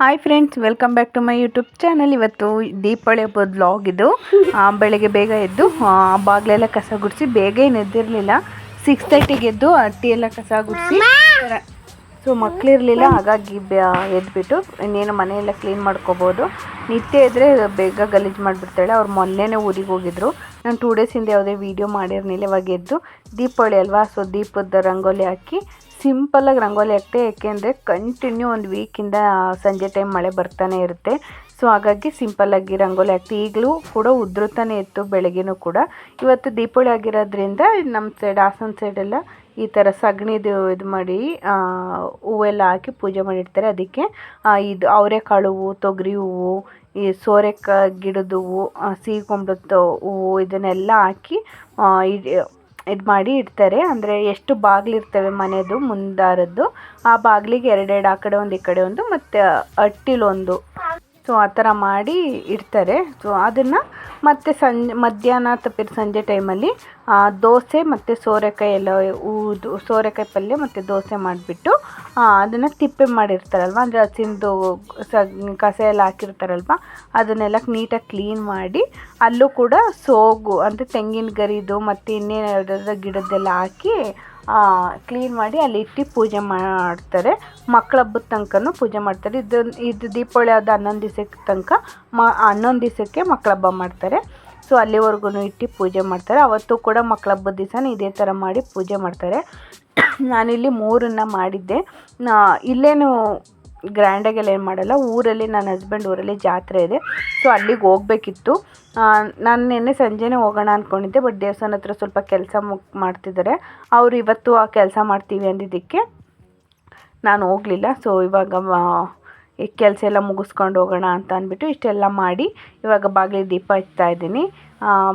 Hi friends welcome back to my YouTube channel ಇವತ್ತು ದೀಪಾವಳಿ ಹಬ್ಬದ vlog ಇದು. ಬೆಳಗ್ಗೆ ಬೇಗ ಎದ್ದು ಬಾಗಿಲೆಲ್ಲ ಬಾಗ್ಲೆಲ್ಲ ಕಸ ಗುಡಿಸಿ ಬೇಗ ಏನು ಎದ್ದಿರಲಿಲ್ಲ. ಸಿಕ್ಸ್ ತರ್ಟಿಗೆ ಎದ್ದು ಅಟ್ಟಿ ಎಲ್ಲ ಕಸ ಗುಡಿಸಿ ಸೊ ಮಕ್ಕಳಿರಲಿಲ್ಲ ಹಾಗಾಗಿ ಎದ್ದುಬಿಟ್ಟು ಎದ್ಬಿಟ್ಟು ಇನ್ನೇನು ಮನೆಯೆಲ್ಲ ಕ್ಲೀನ್ ಮಾಡ್ಕೋಬೋದು. ನಿತ್ಯ ಇದ್ದರೆ ಬೇಗ ಗಲೀಜು ಮಾಡಿಬಿಡ್ತಾಳೆ. ಅವ್ರು ಮೊನ್ನೆನೇ ಊರಿಗೆ ಹೋಗಿದ್ರು. ನಾನು ಟೂ ಡೇಸಿಂದ ಯಾವುದೇ ವೀಡಿಯೋ ಮಾಡಿರಲಿಲ್ಲ. ಇವಾಗ ಎದ್ದು ದೀಪಾವಳಿ ಅಲ್ವಾ? ಸೊ ದೀಪದ ರಂಗೋಲಿ ಹಾಕಿ ಸಿಂಪಲಾಗಿ ರಂಗೋಲಿ ಹಾಕ್ತೆ ಏಕೆಂದರೆ ಕಂಟಿನ್ಯೂ ಒಂದು ವೀಕಿಂದ ಸಂಜೆ ಟೈಮ್ ಮಳೆ ಬರ್ತಾನೆ ಇರುತ್ತೆ. ಸೊ ಹಾಗಾಗಿ ಸಿಂಪಲ್ಲಾಗಿ ರಂಗೋಲಿ ಹಾಕ್ತಿ ಈಗಲೂ ಕೂಡ ಉದುರುತ್ತಾನೆ ಇತ್ತು, ಬೆಳಗ್ಗೆನೂ ಕೂಡ. ಇವತ್ತು ದೀಪಾವಳಿ ಆಗಿರೋದ್ರಿಂದ ನಮ್ಮ ಸೈಡ್ ಹಾಸನ ಸೈಡೆಲ್ಲ ಈ ಥರ ಸಗಣಿದು ಇದು ಮಾಡಿ ಹೂವೆಲ್ಲ ಹಾಕಿ ಪೂಜೆ ಮಾಡಿರ್ತಾರೆ. ಅದಕ್ಕೆ ಇದು ಅವರೆಕಾಳು ಹೂವು ತೊಗರಿ ಹೂವು ಈ ಸೋರೆಕಾಯಿ ಗಿಡದ ಹೂವು ಸಿಹಿ ಕುಂಬಳದ ಹೂವು ಇದನ್ನೆಲ್ಲ ಹಾಕಿ ಇದು ಮಾಡಿ ಇಡ್ತಾರೆ. ಅಂದರೆ ಎಷ್ಟು ಬಾಗಿಲಿರ್ತವೆ ಮನೆಯದು ಮುಂದಾರದ್ದು, ಆ ಬಾಗಿಲಿಗೆ ಎರಡೆರಡು ಆ ಕಡೆ ಒಂದು, ಈ ಕಡೆ ಒಂದು, ಮತ್ತು ಅಟ್ಟಿಲೊಂದು ಸೊ ಆ ಥರ ಮಾಡಿ ಇಡ್ತಾರೆ. ಸೊ ಅದನ್ನು ಮತ್ತೆ ಸಂಜೆ, ಮಧ್ಯಾಹ್ನ ತಪ್ಪಿದ ಸಂಜೆ ಟೈಮಲ್ಲಿ ದೋಸೆ ಮತ್ತು ಸೋರೆಕಾಯಿ ಎಲ್ಲ ಊದು, ಸೋರೆಕಾಯಿ ಪಲ್ಯ ಮತ್ತು ದೋಸೆ ಮಾಡಿಬಿಟ್ಟು ಅದನ್ನು ತಿಪ್ಪೆ ಮಾಡಿರ್ತಾರಲ್ವ? ಅಂದರೆ ಹಸಿಂದು ಕಸ ಎಲ್ಲ ಹಾಕಿರ್ತಾರಲ್ವ? ಅದನ್ನೆಲ್ಲ ನೀಟಾಗಿ ಕ್ಲೀನ್ ಮಾಡಿ, ಅಲ್ಲೂ ಕೂಡ ಸೋಗು, ಅಂದರೆ ತೆಂಗಿನ ಗರಿದು ಮತ್ತು ಇನ್ನೇನು ಗಿಡದ್ದೆಲ್ಲ ಹಾಕಿ ಕ್ಲೀನ್ ಮಾಡಿ ಅಲ್ಲಿ ಇಟ್ಟು ಪೂಜೆ ಮಾಡ್ತಾರೆ. ಮಕ್ಕಳ ಹಬ್ಬದ ತನಕನೂ ಪೂಜೆ ಮಾಡ್ತಾರೆ. ಇದು ಇದು ದೀಪಾವಳಿ ಆದ ಹನ್ನೊಂದು ದಿವಸಕ್ಕೆ ತನಕ ಮ, ಹನ್ನೊಂದು ದಿವಸಕ್ಕೆ ಮಕ್ಕಳ ಹಬ್ಬ ಮಾಡ್ತಾರೆ. ಸೊ ಅಲ್ಲಿವರೆಗೂ ಇಟ್ಟು ಪೂಜೆ ಮಾಡ್ತಾರೆ. ಅವತ್ತು ಕೂಡ ಮಕ್ಕಳ ಹಬ್ಬದ ದಿವಸನೂ ಇದೇ ಥರ ಮಾಡಿ ಪೂಜೆ ಮಾಡ್ತಾರೆ. ನಾನಿಲ್ಲಿ ಮೂರನ್ನು ಮಾಡಿದ್ದೆ. ಇಲ್ಲೇನು ಗ್ರ್ಯಾಂಡಾಗೆಲ್ಲ ಏನು ಮಾಡಲ್ಲ. ಊರಲ್ಲಿ ನನ್ನ ಹಸ್ಬೆಂಡ್ ಊರಲ್ಲಿ ಜಾತ್ರೆ ಇದೆ. ಸೊ ಅಲ್ಲಿಗೆ ಹೋಗ್ಬೇಕಿತ್ತು. ನಾನು ನಿನ್ನೆ ಸಂಜೆನೇ ಹೋಗೋಣ ಅಂದ್ಕೊಂಡಿದ್ದೆ ಬಟ್ ದೇವಸ್ಥಾನ ಹತ್ರ ಸ್ವಲ್ಪ ಕೆಲಸ ಮಾಡ್ತಿದ್ದಾರೆ. ಅವರು ಇವತ್ತು ಆ ಕೆಲಸ ಮಾಡ್ತೀವಿ ಅಂದಿದ್ದಕ್ಕೆ ನಾನು ಹೋಗಲಿಲ್ಲ. ಸೊ ಇವಾಗ ಈ ಕೆಲಸ ಎಲ್ಲ ಮುಗಿಸ್ಕೊಂಡು ಹೋಗೋಣ ಅಂತ ಅಂದ್ಬಿಟ್ಟು ಇಷ್ಟೆಲ್ಲ ಮಾಡಿ ಇವಾಗ ಬಾಗಿಲಿಗೆ ದೀಪ ಹಚ್ತಾ ಇದ್ದೀನಿ.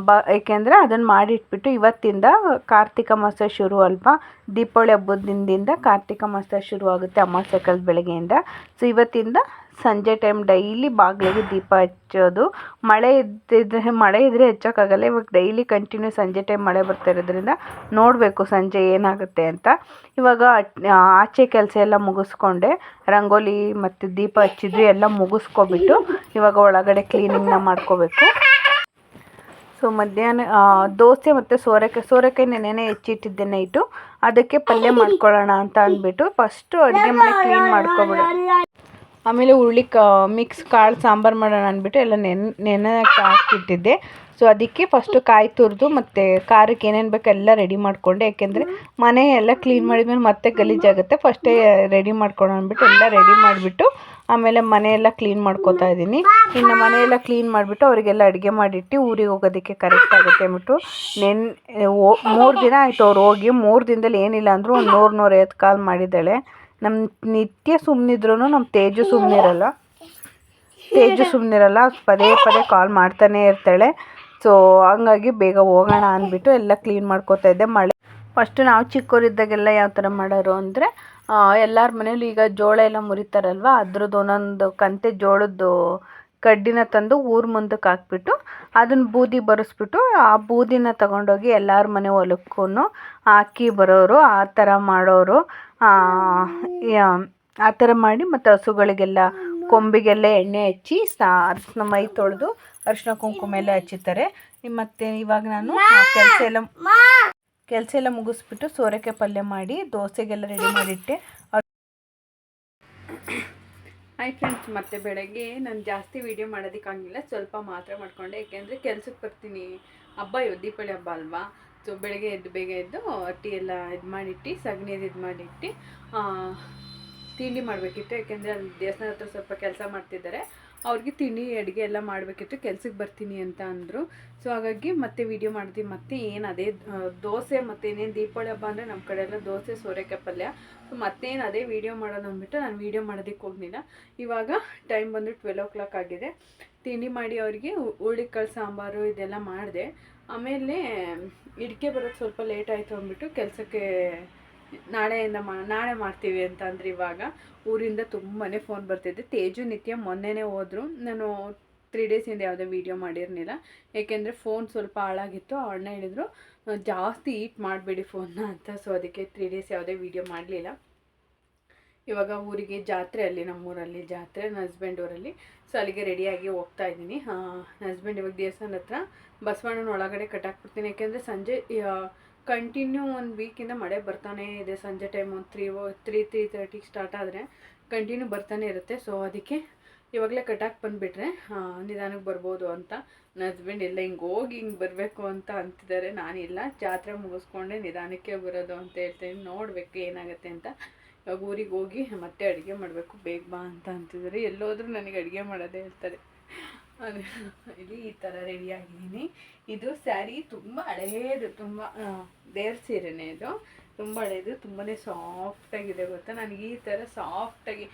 ಬ, ಏಕೆಂದರೆ ಅದನ್ನು ಮಾಡಿಟ್ಬಿಟ್ಟು ಇವತ್ತಿಂದ ಕಾರ್ತಿಕ ಮಾಸ ಶುರು ಅಲ್ವಾ? ದೀಪಾವಳಿ ಹಬ್ಬದ ದಿನದಿಂದ ಕಾರ್ತಿಕ ಮಾಸ ಶುರುವಾಗುತ್ತೆ ಅಮಾವಾಸ್ಯೆ ಕಾಲದ ಬೆಳಗ್ಗೆಯಿಂದ. ಸೊ ಇವತ್ತಿಂದ ಸಂಜೆ ಟೈಮ್ ಡೈಲಿ ಬಾಗಿಲಿಗೆ ದೀಪ ಹಚ್ಚೋದು. ಮಳೆ ಇದ್ದಿದ್ರೆ, ಮಳೆ ಇದ್ದರೆ ಹಚ್ಚೋಕ್ಕಾಗಲ್ಲ. ಇವಾಗ ಡೈಲಿ ಕಂಟಿನ್ಯೂ ಸಂಜೆ ಟೈಮ್ ಮಳೆ ಬರ್ತಾ ಇರೋದ್ರಿಂದ ನೋಡಬೇಕು ಸಂಜೆ ಏನಾಗುತ್ತೆ ಅಂತ. ಇವಾಗ ಆಚೆ ಕೆಲಸ ಎಲ್ಲ ಮುಗಿಸ್ಕೊಂಡೆ. ರಂಗೋಲಿ ಮತ್ತು ದೀಪ ಹಚ್ಚಿದ್ವಿ ಎಲ್ಲ ಮುಗಿಸ್ಕೊಬಿಟ್ಟು ಇವಾಗ ಒಳಗಡೆ ಕ್ಲೀನಿಂಗ್ನ ಮಾಡ್ಕೋಬೇಕು. ಸೊ ಮಧ್ಯಾಹ್ನ ದೋಸೆ ಮತ್ತು ಸೋರೆಕಾಯಿ ಸೋರೆಕಾಯಿ ನೆನೆನೇ ಹೆಚ್ಚಿಟ್ಟಿದ್ದೆ ನೈಟು ಅದಕ್ಕೆ ಪಲ್ಯ ಮಾಡ್ಕೊಳ್ಳೋಣ ಅಂತ ಅಂದ್ಬಿಟ್ಟು ಫಸ್ಟು ಅಡುಗೆ ಮನೆ ಕ್ಲೀನ್ ಮಾಡ್ಕೊಬಿಡು. ಆಮೇಲೆ ಹುರುಳಿ ಕಾ ಮಿಕ್ಸ್ ಕಾಳು ಸಾಂಬಾರು ಮಾಡೋಣ ಅಂದ್ಬಿಟ್ಟು ಎಲ್ಲ ನೆನ್ ನೆನೆಯಕ್ಕೆ ಹಾಕಿಟ್ಟಿದ್ದೆ ಸೊ ಅದಕ್ಕೆ ಫಸ್ಟು ಕಾಯಿ ತುರಿದು ಮತ್ತು ಖಾರಕ್ಕೆ ಏನೇನು ಬೇಕು ಎಲ್ಲ ರೆಡಿ ಮಾಡಿಕೊಂಡೆ. ಯಾಕೆಂದರೆ ಮನೆ ಎಲ್ಲ ಕ್ಲೀನ್ ಮಾಡಿದ್ಮೇಲೆ ಮತ್ತೆ ಗಲೀಜಾಗುತ್ತೆ ಫಸ್ಟೇ ರೆಡಿ ಮಾಡ್ಕೊಳ್ಳೋಣ ಅಂದ್ಬಿಟ್ಟು ಎಲ್ಲ ರೆಡಿ ಮಾಡಿಬಿಟ್ಟು ಆಮೇಲೆ ಮನೆಯೆಲ್ಲ ಕ್ಲೀನ್ ಮಾಡ್ಕೋತಾ ಇದ್ದೀನಿ. ಇನ್ನು ಮನೆಯೆಲ್ಲ ಕ್ಲೀನ್ ಮಾಡಿಬಿಟ್ಟು ಅವರಿಗೆಲ್ಲ ಅಡುಗೆ ಮಾಡಿಟ್ಟು ಊರಿಗೆ ಹೋಗೋದಕ್ಕೆ ಕರೆಕ್ಟ್ ಆಗುತ್ತೆ ಅಂದ್ಬಿಟ್ಟು ನೆನ್ ಮೂರು ದಿನ ಆಯಿತು ಅವ್ರು ಹೋಗಿ. ಮೂರು ದಿನದಲ್ಲಿ ಏನಿಲ್ಲ ಅಂದರೂ ಒಂದು ನೂರು ನೂರೈವತ್ತು ಕಾಲ್ ಮಾಡಿದ್ದಾಳೆ. ನಮ್ಮ ನಿತ್ಯ ಸುಮ್ಮನಿದ್ರು ನಮ್ಮ ತೇಜು ಸುಮ್ಮನಿರಲ್ಲ ತೇಜು ಸುಮ್ಮನಿರಲ್ಲ ಪದೇ ಪದೇ ಕಾಲ್ ಮಾಡ್ತಾನೆ ಇರ್ತಾಳೆ. ಸೊ ಹಂಗಾಗಿ ಬೇಗ ಹೋಗೋಣ ಅಂದ್ಬಿಟ್ಟು ಎಲ್ಲ ಕ್ಲೀನ್ ಮಾಡ್ಕೋತಾ ಇದ್ದೆ. ಮಳೆ ಫಸ್ಟು ನಾವು ಚಿಕ್ಕವರಿದ್ದಾಗೆಲ್ಲ ಯಾವ ಥರ ಮಾಡೋರು ಅಂದರೆ ಎಲ್ಲರ ಮನೇಲಿ ಈಗ ಜೋಳ ಎಲ್ಲ ಮುರಿತಾರಲ್ವ, ಅದ್ರದ್ದು ಒಂದೊಂದು ಕಂತೆ ಜೋಳದ್ದು ಕಡ್ಡಿನ ತಂದು ಊರ ಮುಂದಕ್ಕೆ ಹಾಕ್ಬಿಟ್ಟು ಅದನ್ನ ಬೂದಿ ಬರೆಸ್ಬಿಟ್ಟು ಆ ಬೂದಿನ ತಗೊಂಡೋಗಿ ಎಲ್ಲರ ಮನೆ ಹೊಲಕ್ಕೂ ಹಾಕಿ ಬರೋರು, ಆ ಥರ ಮಾಡೋರು. ಆ, ಥರ ಮಾಡಿ ಮತ್ತು ಹಸುಗಳಿಗೆಲ್ಲ ಕೊಂಬಿಗೆಲ್ಲ ಎಣ್ಣೆ ಹಚ್ಚಿ ಸಾ ಅರ್ಶಿನ ಮೈ ತೊಳೆದು ಅರಿಶಿನ ಕುಂಕುಮ ಎಲ್ಲ ಹಚ್ಚುತ್ತಾರೆ ಮತ್ತು ಇವಾಗ ನಾನು ಕೆಲಸ ಎಲ್ಲ ಕೆಲಸ ಎಲ್ಲ ಮುಗಿಸ್ಬಿಟ್ಟು ಸೋರೆಕಾಯಿ ಪಲ್ಯ ಮಾಡಿ ದೋಸೆಗೆಲ್ಲ ರೆಡಿ ಮಾಡಿಟ್ಟೆ. ಹಾಯ್ ಫ್ರೆಂಡ್ಸ್ ಮತ್ತೆ ಬೆಳಗ್ಗೆ ನಾನು ಜಾಸ್ತಿ ವೀಡಿಯೋ ಮಾಡೋದಕ್ಕಾಗಿಲ್ಲ ಸ್ವಲ್ಪ ಮಾತ್ರ ಮಾಡಿಕೊಂಡೆ. ಯಾಕೆಂದರೆ ಕೆಲ್ಸಕ್ಕೆ ಬರ್ತೀನಿ. ಹಬ್ಬ ಇವು ದೀಪಾವಳಿ ಹಬ್ಬ ಅಲ್ವಾ? ಬೆಳಗ್ಗೆ ಎದ್ದು ಬೇಗ ಎದ್ದು ಅಟ್ಟಿ ಎಲ್ಲ ಇದು ಮಾಡಿಟ್ಟು ಸಗಣಿದು ಇದು ಮಾಡಿಟ್ಟು ತಿಂಡಿ ಮಾಡಬೇಕಿತ್ತು. ಯಾಕೆಂದರೆ ಅಲ್ಲಿ ದೇವಸ್ಥಾನ ಹತ್ರ ಸ್ವಲ್ಪ ಕೆಲಸ ಮಾಡ್ತಿದ್ದಾರೆ. ಅವ್ರಿಗೆ ತಿಂಡಿ, ಅಡುಗೆ ಎಲ್ಲ ಮಾಡಬೇಕಿತ್ತು. ಕೆಲ್ಸಕ್ಕೆ ಬರ್ತೀನಿ ಅಂತ ಅಂದರು. ಸೊ ಹಾಗಾಗಿ ಮತ್ತೆ ವಿಡಿಯೋ ಮಾಡ್ತೀವಿ ಮತ್ತೆ ಏನು ಅದೇ ದೋಸೆ ಮತ್ತು ಇನ್ನೇನು ದೀಪಾವಳಿ ಹಬ್ಬ ಅಂದರೆ ನಮ್ಮ ಕಡೆ ಎಲ್ಲ ದೋಸೆ, ಸೋರೆಕಾಯಿ ಪಲ್ಯ. ಸೊ ಮತ್ತೇನು ಅದೇ ವಿಡಿಯೋ ಮಾಡೋದು ಅಂದ್ಬಿಟ್ಟು ನಾನು ವೀಡಿಯೋ ಮಾಡೋದಕ್ಕೆ ಹೋಗಲಿಲ್ಲ. ಇವಾಗ ಟೈಮ್ ಬಂದು ಟ್ವೆಲ್ ಓ ಕ್ಲಾಕ್ ಆಗಿದೆ. ತಿಂಡಿ ಮಾಡಿ ಅವರಿಗೆ ಹುರುಳಿಕಾಳು ಸಾಂಬಾರು ಇದೆಲ್ಲ ಮಾಡಿದೆ. ಆಮೇಲೆ ಇಡಿಕೆ ಬರೋದು ಸ್ವಲ್ಪ ಲೇಟ್ ಆಯಿತು ಅಂದ್ಬಿಟ್ಟು ಕೆಲಸಕ್ಕೆ ನಾಳೆಯಿಂದ ಮಾ, ನಾಳೆ ಮಾಡ್ತೀವಿ ಅಂತ ಅಂದ್ರೆ ಇವಾಗ ಊರಿಂದ ತುಂಬಾ ಫೋನ್ ಬರ್ತಿದ್ದೆ ತೇಜು, ನಿತ್ಯ ಮೊನ್ನೆನೇ ಹೋದ್ರು. ನಾನು ತ್ರೀ ಡೇಸಿಂದ ಯಾವುದೇ ವೀಡಿಯೋ ಮಾಡಿರಲಿಲ್ಲ. ಏಕೆಂದರೆ ಫೋನ್ ಸ್ವಲ್ಪ ಹಾಳಾಗಿತ್ತು. ಅಣ್ಣ ಹೇಳಿದ್ರು, ಜಾಸ್ತಿ ಈಟ್ ಮಾಡಬೇಡಿ ಫೋನ್ನ ಅಂತ. ಸೊ ಅದಕ್ಕೆ ತ್ರೀ ಡೇಸ್ ಯಾವುದೇ ವೀಡಿಯೋ ಮಾಡಲಿಲ್ಲ. ಇವಾಗ ಊರಿಗೆ ಜಾತ್ರೆ ಅಲ್ಲಿ, ನಮ್ಮೂರಲ್ಲಿ ಜಾತ್ರೆ ನನ್ನ ಹಸ್ಬೆಂಡ್ ಊರಲ್ಲಿ ಸೊ ಅಲ್ಲಿಗೆ ರೆಡಿಯಾಗಿ ಹೋಗ್ತಾ ಇದ್ದೀನಿ. ಹಸ್ಬೆಂಡ್ ಇವಾಗ ದೇವಸ್ಥಾನದ ಹತ್ರ. ಬಸವಣ್ಣನ ಒಳಗಡೆ ಕಟ್ಟಾಕ್ಬಿಡ್ತೀನಿ. ಯಾಕೆಂದರೆ ಸಂಜೆ ಕಂಟಿನ್ಯೂ ಒಂದು ವೀಕಿಂದ ಮಳೆ ಬರ್ತಾನೇ ಇದೆ. ಸಂಜೆ ಟೈಮ್ ಒಂದು ತ್ರೀ ತ್ರೀ ತ್ರೀ ತರ್ಟಿಗೆ ಸ್ಟಾರ್ಟ್ ಆದರೆ ಕಂಟಿನ್ಯೂ ಬರ್ತಾನೆ ಇರುತ್ತೆ. ಸೊ ಅದಕ್ಕೆ ಇವಾಗಲೇ ಕಟ್ಟಾಕ್ ಬಂದುಬಿಟ್ರೆ ನಿಧಾನಕ್ಕೆ ಬರ್ಬೋದು ಅಂತ. ನನ್ನ ಹಸ್ಬೆಂಡ್ ಎಲ್ಲ ಹಿಂಗೆ ಹೋಗಿ ಹಿಂಗೆ ಬರಬೇಕು ಅಂತ ಅಂತಿದ್ದಾರೆ. ನಾನಿಲ್ಲ. ಜಾತ್ರೆ ಮುಗಿಸ್ಕೊಂಡೆ ನಿಧಾನಕ್ಕೆ ಬರೋದು ಅಂತ ಹೇಳ್ತೀನಿ. ನೋಡಬೇಕು ಏನಾಗುತ್ತೆ ಅಂತ. ಇವಾಗ ಊರಿಗೆ ಹೋಗಿ ಮತ್ತೆ ಅಡುಗೆ ಮಾಡಬೇಕು, ಬೇಗ ಬಾ ಅಂತ ಅಂತಿದ್ದಾರೆ. ಎಲ್ಲೋದ್ರೂ ನನಗೆ ಅಡುಗೆ ಮಾಡೋದೇ ಇರ್ತಾರೆ ಅದು ಇಲ್ಲಿ ಈ ಥರ ರೆಡಿ ಆಗಿದ್ದೀನಿ. ಇದು ಸ್ಯಾರಿ ತುಂಬ ಹಳೇದು, ತುಂಬ ದೇವ್ರ ಸೀರೆನೇ ಇದು. ತುಂಬ ಹಳೇದು ತುಂಬಾ ಸಾಫ್ಟಾಗಿದೆ ಗೊತ್ತಾ? ನನಗೆ ಈ ಥರ ಸಾಫ್ಟಾಗಿ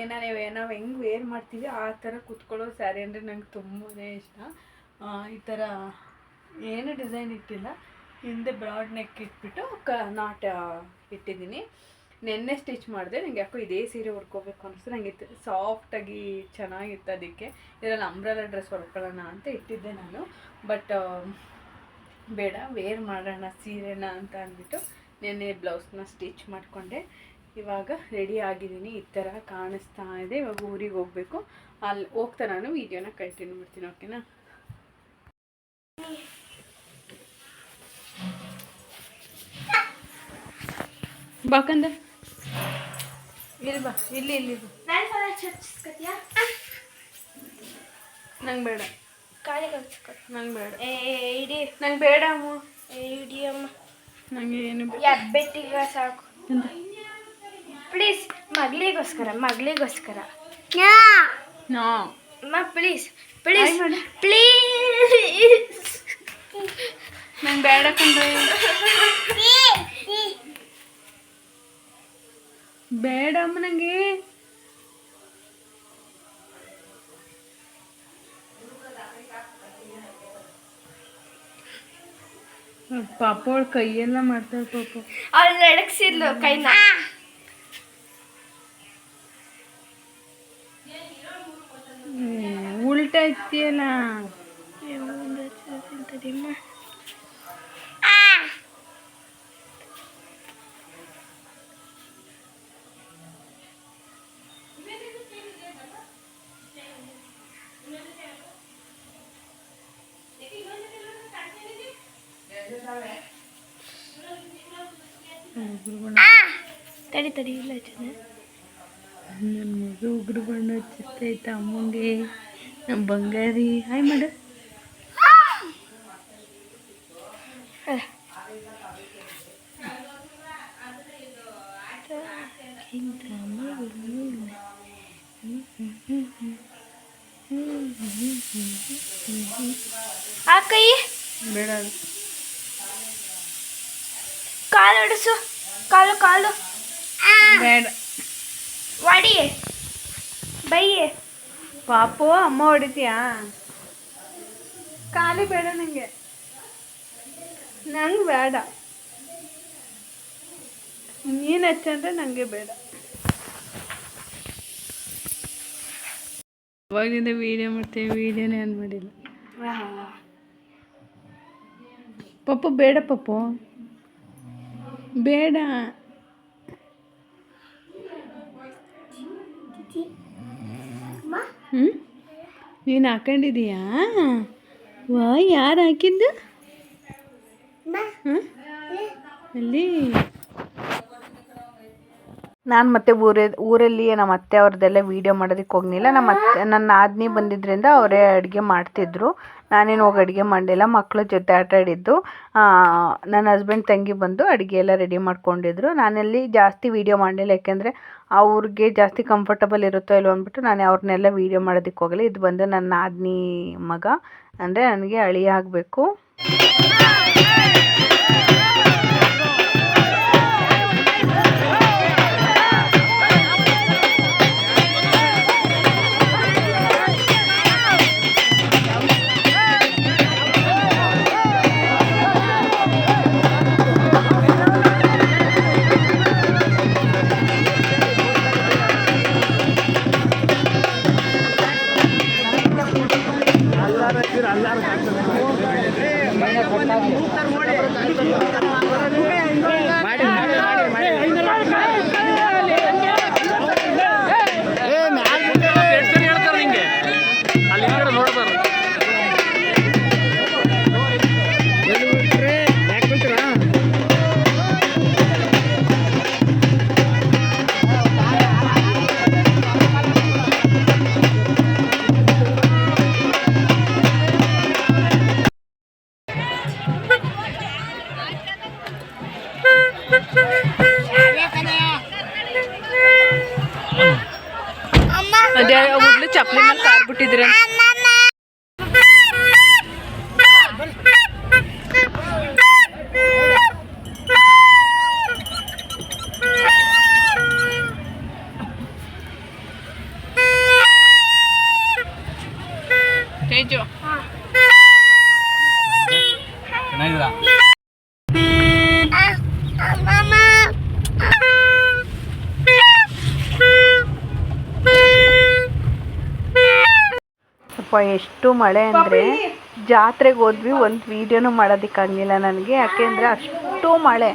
ಏನಾನೇ ನಾವು ಹೆಂಗೆ ವೇರ್ ಮಾಡ್ತೀವಿ, ಆ ಥರ ಕುತ್ಕೊಳ್ಳೋ ಸ್ಯಾರಿ ಅಂದರೆ ನಂಗೆ ತುಂಬಾ ಇಷ್ಟ. ಈ ಥರ ಏನು ಡಿಸೈನ್ ಇಟ್ಟಿಲ್ಲ. ಹಿಂದೆ ಬ್ರಾಡ್ ನೆಕ್ ಇಟ್ಬಿಟ್ಟು ಕ, ನಾಟ ಇಟ್ಟಿದ್ದೀನಿ. ನೆನ್ನೆ ಸ್ಟಿಚ್ ಮಾಡಿದೆ, ನಂಗೆ ಯಾಕೋ ಇದೇ ಸೀರೆ ಹೊರ್ಕೋಬೇಕು ಅನಿಸ್ತು. ನನಗೆ ಸಾಫ್ಟಾಗಿ ಚೆನ್ನಾಗಿತ್ತು ಅದಕ್ಕೆ. ಇದರಲ್ಲಿ ಅಂಬ್ರೆಲಾ ಡ್ರೆಸ್ ಹೊರ್ಕೊಳ್ಳೋಣ ಅಂತ ಇಟ್ಟಿದ್ದೆ ನಾನು. ಬಟ್ ಬೇಡ ವೇರ್ ಮಾಡೋಣ, ಸೀರೆನ ಅಂತ ಅಂದ್ಬಿಟ್ಟು ನೆನ್ನೆ ಬ್ಲೌಸ್ನ ಸ್ಟಿಚ್ ಮಾಡಿಕೊಂಡೆ. ಇವಾಗ ರೆಡಿ ಆಗಿದ್ದೀನಿ. ಈ ಥರ ಕಾಣಿಸ್ತಾ ಇದೆ. ಇವಾಗ ಊರಿಗೆ ಹೋಗಬೇಕು. ಅಲ್ಲಿ ಹೋಗ್ತಾ ನಾನು ವೀಡಿಯೋನ ಕಂಟಿನ್ಯೂ ಮಾಡ್ತೀನಿ ಓಕೆನಾ ಬಾಕಂದ ಇಲ್ಲಿ ಬಾ ಇಲ್ಲಿ ಇಲ್ಲಿ ನಂಗೆ ಬೇಡ. ಕಾಲಿ ಕಲ್ಸ್ಕೊತ ನಂಗೆ ಬೇಡ. ಏ ಇಡಿ. ನಂಗೆ ಬೇಡ ಅಮ್ಮ ಏ ಇಡಿ ಅಮ್ಮ. ನಂಗೆ ಏನು ಬೇಡ. ಎಬ್ಬೆಟ್ಟಿಗ ಸಾಕು. ಪ್ಲೀಸ್ ಮಗಳಿಗೋಸ್ಕರ ಮಗಳಿಗೋಸ್ಕರ. ನೋ ಅಮ್ಮ ಪ್ಲೀಸ್ ಪ್ಲೀಸ್ ಪ್ಲೀಸ್. ನಂಗೆ ಬೇಡ ಕಂಡ್ರೆ ಬೇಡ ನನಗೆ ನಂಗೆ. ಪಾಪ ಅವಳು ಕೈಯೆಲ್ಲ ಮಾಡ್ತಾಳೆ ಪಾಪ. ಅವಳು ನಡಕ್ಸಿದ್ಲು ಕೈನ. ಉಲ್ಟಾ ಇತ್ತಿಯಲ್ಲ ತಡಿ ಇಲ್ಲ ನನ್ನ ಮಗು ಉಗ್ರು ಬಣ್ಣ ಹಚ್ಚಿಸ್ತೈತೆ ಅಮ್ಮಂಗೆ ನಮ್ಮ ಬಂಗಾರಿ ಹಾಯ್ ಮಾಡು ಆ ಕೈ. ಬೇಡ. ಕಾಲು ಹೊಡಿಸು. ಕಾಲು ಕಾಲು. ಬೇಡ. ವಾಡಿ ಬೈಯೆ ಪಾಪು ಅಮ್ಮ ಹೊಡಿತೀಯಾ? ಖಾಲಿ ಬೇಡ ನನಗೆ ನಂಗೆ ಬೇಡ. ನೀನು ಹಚ್ಚಂದ್ರೆ ನನಗೆ ಬೇಡ. ಅವಾಗಿಂದ ವೀಡಿಯೋ ಮಾಡ್ತೀವಿ ವೀಡಿಯೋನೇ ಏನು ಮಾಡಿಲ್ಲ. ಪಪ್ಪು ಬೇಡ ಪಪ್ಪು ಬೇಡ. ಹ್ಞೂ ನೀನು ಹಾಕೊಂಡಿದೀಯಾ? ವಾ ಯಾರು ಹಾಕಿದ್ದು? ಹಾಂ ಅಲ್ಲಿ. ನಾನು ಮತ್ತೆ ಊರೇ ಊರಲ್ಲಿ ನಮ್ಮ ಅತ್ತೆ ಅವ್ರದ್ದೆಲ್ಲ ವಿಡಿಯೋ ಮಾಡೋದಕ್ಕೆ ಹೋಗ್ಲಿಲ್ಲ. ನಮ್ಮ ಅತ್ತೆ, ನನ್ನ ಆದ್ನಿ ಬಂದಿದ್ದರಿಂದ ಅವರೇ ಅಡುಗೆ ಮಾಡ್ತಿದ್ರು. ನಾನೇನು ಹೋಗಿ ಅಡುಗೆ ಮಾಡಲಿಲ್ಲ. ಮಕ್ಕಳ ಜೊತೆ ಆಟ ಆಡಿದ್ದು. ನನ್ನ ಹಸ್ಬೆಂಡ್ ತಂಗಿ ಬಂದು ಅಡುಗೆ ಎಲ್ಲ ರೆಡಿ ಮಾಡ್ಕೊಂಡಿದ್ರು. ನಾನಲ್ಲಿ ಜಾಸ್ತಿ ವೀಡಿಯೋ ಮಾಡಲಿಲ್ಲ. ಯಾಕೆಂದರೆ ಅವ್ರಿಗೆ ಜಾಸ್ತಿ ಕಂಫರ್ಟಬಲ್ ಇರುತ್ತೋ ಇಲ್ವೋ ಅಂದ್ಬಿಟ್ಟು ನಾನು ಅವ್ರನ್ನೆಲ್ಲ ವೀಡಿಯೋ ಮಾಡೋದಕ್ಕೆ ಹೋಗಲಿಲ್ಲ. ಇದು ಬಂದು ನನ್ನ ಆದ್ನಿ ಮಗ. ಅಂದರೆ ನನಗೆ ಅಳಿಯ ಆಗಬೇಕು. ತೇಜು ಚೆನ್ನಾಗಿಲ್ಲ ಅಪ್ಪ ಎಷ್ಟು ಮಳೆ ಅಂದರೆ ಜಾತ್ರೆಗೆ ಹೋದ್ವಿ ಒಂದು ವೀಡಿಯೋನು ಮಾಡೋದಕ್ಕಾಗಲಿಲ್ಲ ನನಗೆ. ಯಾಕೆಂದರೆ ಅಷ್ಟು ಮಳೆ.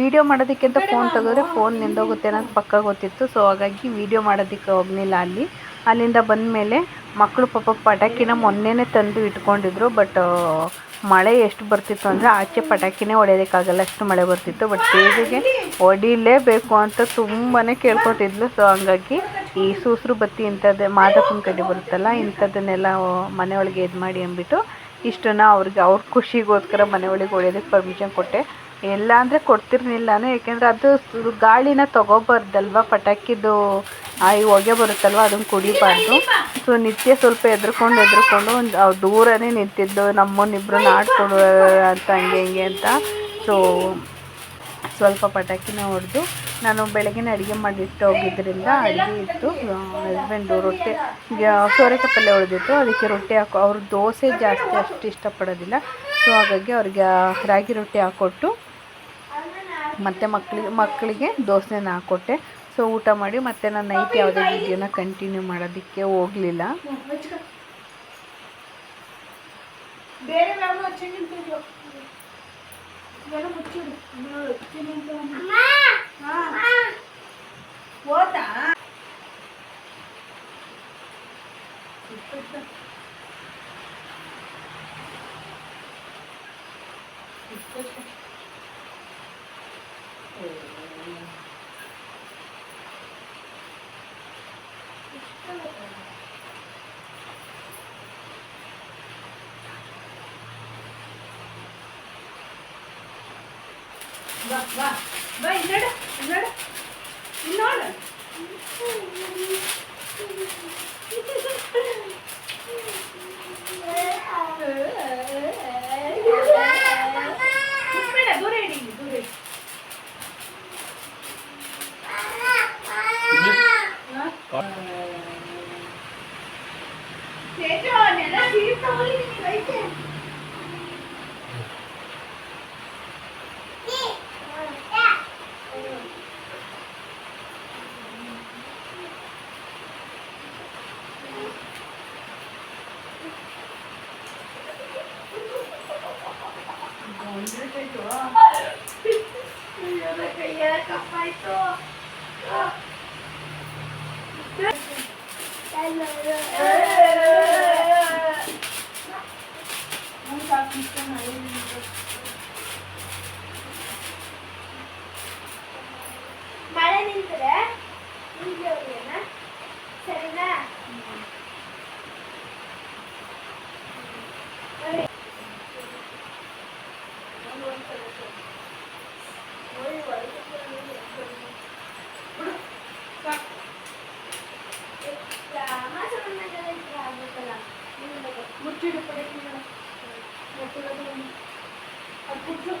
ವೀಡಿಯೋ ಮಾಡೋದಕ್ಕೆ ಅಂತ ಫೋನ್ ತೆಗೆದ್ರೆ ಫೋನ್ ನಿಂದೋಗುತ್ತೆ ಅನ್ನೋದು ಪಕ್ಕ ಗೊತ್ತಿತ್ತು. ಸೊ ಹಾಗಾಗಿ ವೀಡಿಯೋ ಮಾಡೋದಕ್ಕೆ ಹೋಗಲಿಲ್ಲ ಅಲ್ಲಿ. ಅಲ್ಲಿಂದ ಬಂದಮೇಲೆ ಮಕ್ಕಳು ಪಾಪ ಪಟಾಕಿನ ಮೊನ್ನೆನೇ ತಂದು ಇಟ್ಕೊಂಡಿದ್ರು ಬಟ್ ಮಳೆ ಎಷ್ಟು ಬರ್ತಿತ್ತು ಅಂದರೆ ಆಚೆ ಪಟಾಕಿನೇ ಹೊಡೆಯೋದಕ್ಕಾಗಲ್ಲ ಅಷ್ಟು ಮಳೆ ಬರ್ತಿತ್ತು ಬಟ್ ಬೇಸಿಗೆ ಹೊಡಿಲೇಬೇಕು ಅಂತ ತುಂಬಾ ಕೇಳ್ಕೊತಿದ್ಲು. ಸೊ ಹಂಗಾಗಿ ಈ ಸೂಸ್ರು ಬತ್ತಿ ಇಂಥದ್ದು, ಮಾದಪ್ಪನ ಕಡ್ಡಿ ಬರುತ್ತಲ್ಲ, ಇಂಥದ್ದನ್ನೆಲ್ಲ ಮನೆಯೊಳಗೆ ಇದು ಮಾಡಿ ಅಂದ್ಬಿಟ್ಟು ಇಷ್ಟನ್ನು ಅವ್ರಿಗೆ, ಅವ್ರ ಖುಷಿಗೋಸ್ಕರ ಮನೆಯೊಳಗೆ ಹೊಡೆಯೋದಕ್ಕೆ ಪರ್ಮಿಷನ್ ಕೊಟ್ಟೆ. ಎಲ್ಲ ಅಂದರೆ ಕೊಡ್ತಿರ್ಲಿಲ್ಲ ಯಾಕೆಂದರೆ ಅದು ಗಾಳಿನ ತೊಗೋಬಾರ್ದಲ್ವ ಪಟಾಕಿದು ಈ ಹೊಗೆ ಬರುತ್ತಲ್ವ, ಅದನ್ನು ಕುಡಿಬಾರ್ದು. ಸೊ ನಿತ್ಯ ಸ್ವಲ್ಪ ಎದ್ರುಕೊಂಡು ಎದ್ರುಕೊಂಡು ಒಂದು ದೂರನೇ ನಿಂತಿದ್ದು ನಮ್ಮನ್ನಿಬ್ರು ಆಡ್ಕೊಡು ಅಂತ, ಹಂಗೆ, ಹಿಂಗೆ ಅಂತ. ಸೊ ಸ್ವಲ್ಪ ಪಟಾಕಿನ ಹೊಡೆದು, ನಾನು ಬೆಳಗಿನ ಅಡುಗೆ ಮಾಡಿಟ್ಟು ಹೋಗಿದ್ದರಿಂದ ಅಡುಗೆ ಇತ್ತು. ಹಸ್ಬೆಂಡು ರೊಟ್ಟಿ ಸೋರೆಕಾಯಿ ಪಲ್ಯ ಹೊಡೆದಿತ್ತು ಅದಕ್ಕೆ ರೊಟ್ಟಿ ಹಾಕು, ಅವರು ದೋಸೆ ಜಾಸ್ತಿ ಅಷ್ಟು ಇಷ್ಟಪಡೋದಿಲ್ಲ. ಸೊ ಹಾಗಾಗಿ ಅವ್ರಿಗೆ ರಾಗಿ ರೊಟ್ಟಿ ಹಾಕ್ಕೊಟ್ಟು ಮತ್ತು ಮಕ್ಕಳಿಗೆ ಮಕ್ಕಳಿಗೆ ದೋಸೆನ ಹಾಕ್ಕೊಟ್ಟೆ ಸೊ ಊಟ ಮಾಡಿ ಮತ್ತೆ ನಾನು ನೈಟ್ ಯಾವುದೇ ವಿಡಿಯೋನ ಕಂಟಿನ್ಯೂ ಮಾಡೋದಕ್ಕೆ ಹೋಗಲಿಲ್ಲ. Thank ಯಾವ್ದು വാ. വാ ഇന്നോട്ട് ಮಳೆ ನಿಂತರೆ ನಿಂಗೆ ಹೋಗ್ಯಾನ ಸರಿನಾ ಮುಚ್ಚಿಡು ಪಡಕಿನ ಅದು ಕುಚ್ಚು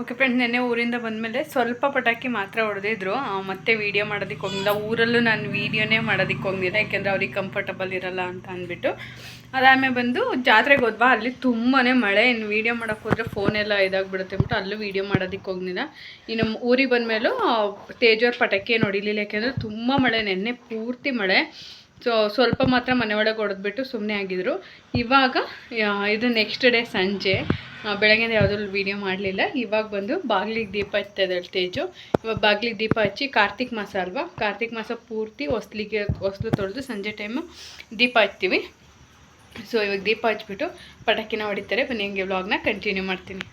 ಓಕೆ ಫ್ರೆಂಡ್ ನೆನ್ನೆ ಊರಿಂದ ಬಂದಮೇಲೆ ಸ್ವಲ್ಪ ಪಟಾಕಿ ಮಾತ್ರ ಹೊಡೆದಿದ್ರು. ಮತ್ತೆ ವೀಡಿಯೋ ಮಾಡೋದಕ್ಕೆ ಹೋಗಿಲ್ಲ ಊರಲ್ಲೂ ನಾನು ವೀಡಿಯೋನೇ ಮಾಡೋದಕ್ಕೆ ಹೋಗಿಲ್ಲ ಯಾಕೆಂದರೆ ಅವ್ರಿಗೆ ಕಂಫರ್ಟಬಲ್ ಇರಲ್ಲ ಅಂತ ಅಂದ್ಬಿಟ್ಟು. ಅದಾದಮೇಲೆ ಬಂದು ಜಾತ್ರೆಗೆ ಹೋದ್ವಾ? ಅಲ್ಲಿ ತುಂಬಾ ಮಳೆ. ಇನ್ನು ವೀಡಿಯೋ ಮಾಡೋಕ್ಕೆ ಹೋದರೆ ಫೋನೆಲ್ಲ ಇದಾಗ್ಬಿಡುತ್ತೆ ಅಂದ್ಬಿಟ್ಟು ಅಲ್ಲೂ ವೀಡಿಯೋ ಮಾಡೋದಕ್ಕೆ ಹೋಗಿಲ್ಲ ಇನ್ನು ಊರಿಗೆ ಬಂದಮೇಲೂ ತೇಜೋರ್ ಪಟಾಕಿ ಏನು ಹೊಡಿಲಿಲ್ಲ ಯಾಕೆಂದರೆ ತುಂಬ ಮಳೆ. ನೆನ್ನೆ ಪೂರ್ತಿ ಮಳೆ. ಸೊ ಸ್ವಲ್ಪ ಮಾತ್ರ ಮನೆ ಒಳಗೆ ಹೊಡೆದ್ಬಿಟ್ಟು ಸುಮ್ಮನೆ ಆಗಿದ್ರು. ಇವಾಗ ಇದು ನೆಕ್ಸ್ಟ್ ಡೇ ಸಂಜೆ. ಬೆಳಗ್ಗೆ ಯಾವುದೂ ವೀಡಿಯೋ ಮಾಡಲಿಲ್ಲ. ಇವಾಗ ಬಂದು ಬಾಗಿಲಿಗೆ ದೀಪ ಹಚ್ತಾ ಇದ್ದಾಳೆ ತೇಜು. ಇವಾಗ ಬಾಗಿಲಿಗೆ ದೀಪ ಹಚ್ಚಿ ಕಾರ್ತಿಕ್ ಮಾಸ ಅಲ್ವಾ? ಕಾರ್ತಿಕ್ ಮಾಸ ಪೂರ್ತಿ ಹೊಸ್ಲಿಗೆ, ಹೊಸ್ಲು ತೊಳೆದು ಸಂಜೆ ಟೈಮು ದೀಪ ಹಚ್ತೀವಿ ಸೊ ಇವಾಗ ದೀಪ ಹಚ್ಬಿಟ್ಟು ಪಟಾಕಿನ ಹೊಡಿತಾರೆ. ಬನ್ನಿ, ಹಂಗೆ ವ್ಲಾಗ್ನ ಕಂಟಿನ್ಯೂ ಮಾಡ್ತೀನಿ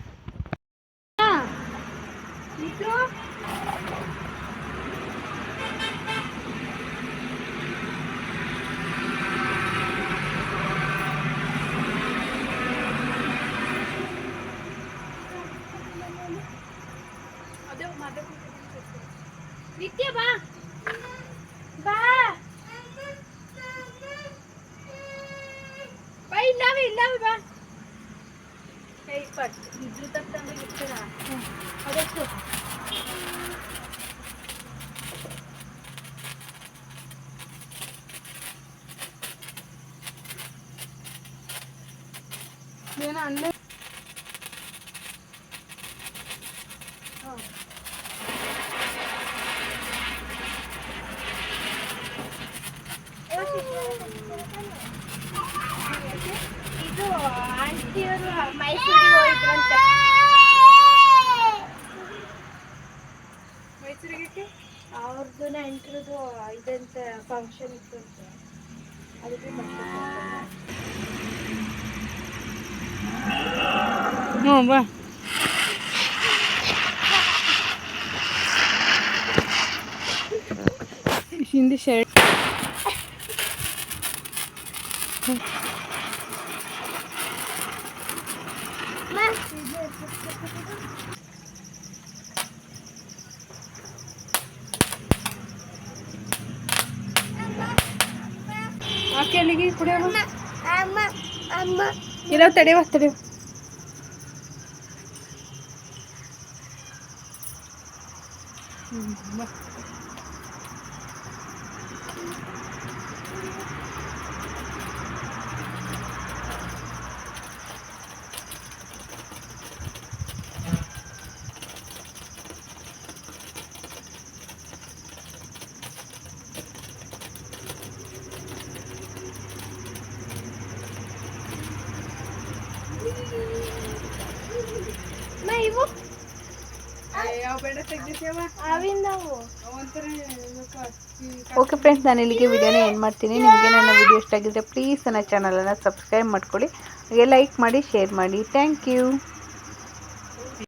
ನಿತ್ಯ ಬಾ ಬಾ ಬಾ ಇಲ್ಲವೇ ಇಲ್ಲವೇ ಬಾ ಕೈ ಪಟ್ ಇದ್ರು ತಕ್ಕಂಗೆ ಇರ್ತದ ಅದಕ್ಕೆ ಏನೋ ಅಲ್ಲೇ ಇದು ಆಂಟಿಯವರು ಮೈಸೂರಿಗೆ ಅಂತ ಮೈಸೂರಿಗೆ ಅವ್ರದ್ದು ನೆಂಟ್ರದ್ದು ಇದಂತ ಫಂಕ್ಷನ್ ಇತ್ತು ಅಂತ. ಅದಕ್ಕೆ ಹ್ಞೂ ಬಾ. ಹಿಂದಿ ಶರ್ಟ್ ಆಕೆ ಅಲ್ಲಿಗೆ ಕುಡಿಯೋಣ ಅಮ್ಮ ಅಮ್ಮ ಇರೋ ತಡೆಯವ ತಡೆಯವ ಅಮ್ಮ ಇವು ಯಾವ ಬೇಡ ತೆಗ್ದಿದ್ದೇವ ಅವಿಂದವು ಓಕೆ ಫ್ರೆಂಡ್ಸ್ ನಾನು ಇಲ್ಲಿಗೆ ವಿಡಿಯೋನ ಏನು ಮಾಡ್ತೀನಿ. ನಿಮಗೆ ನನ್ನ ವಿಡಿಯೋ ಇಷ್ಟ ಆಗಿದ್ದರೆ ಪ್ಲೀಸ್ ನನ್ನ ಚಾನಲನ್ನು ಸಬ್ಸ್ಕ್ರೈಬ್ ಮಾಡ್ಕೊಳ್ಳಿ. ಹಾಗೆ ಲೈಕ್ ಮಾಡಿ ಶೇರ್ ಮಾಡಿ. Thank you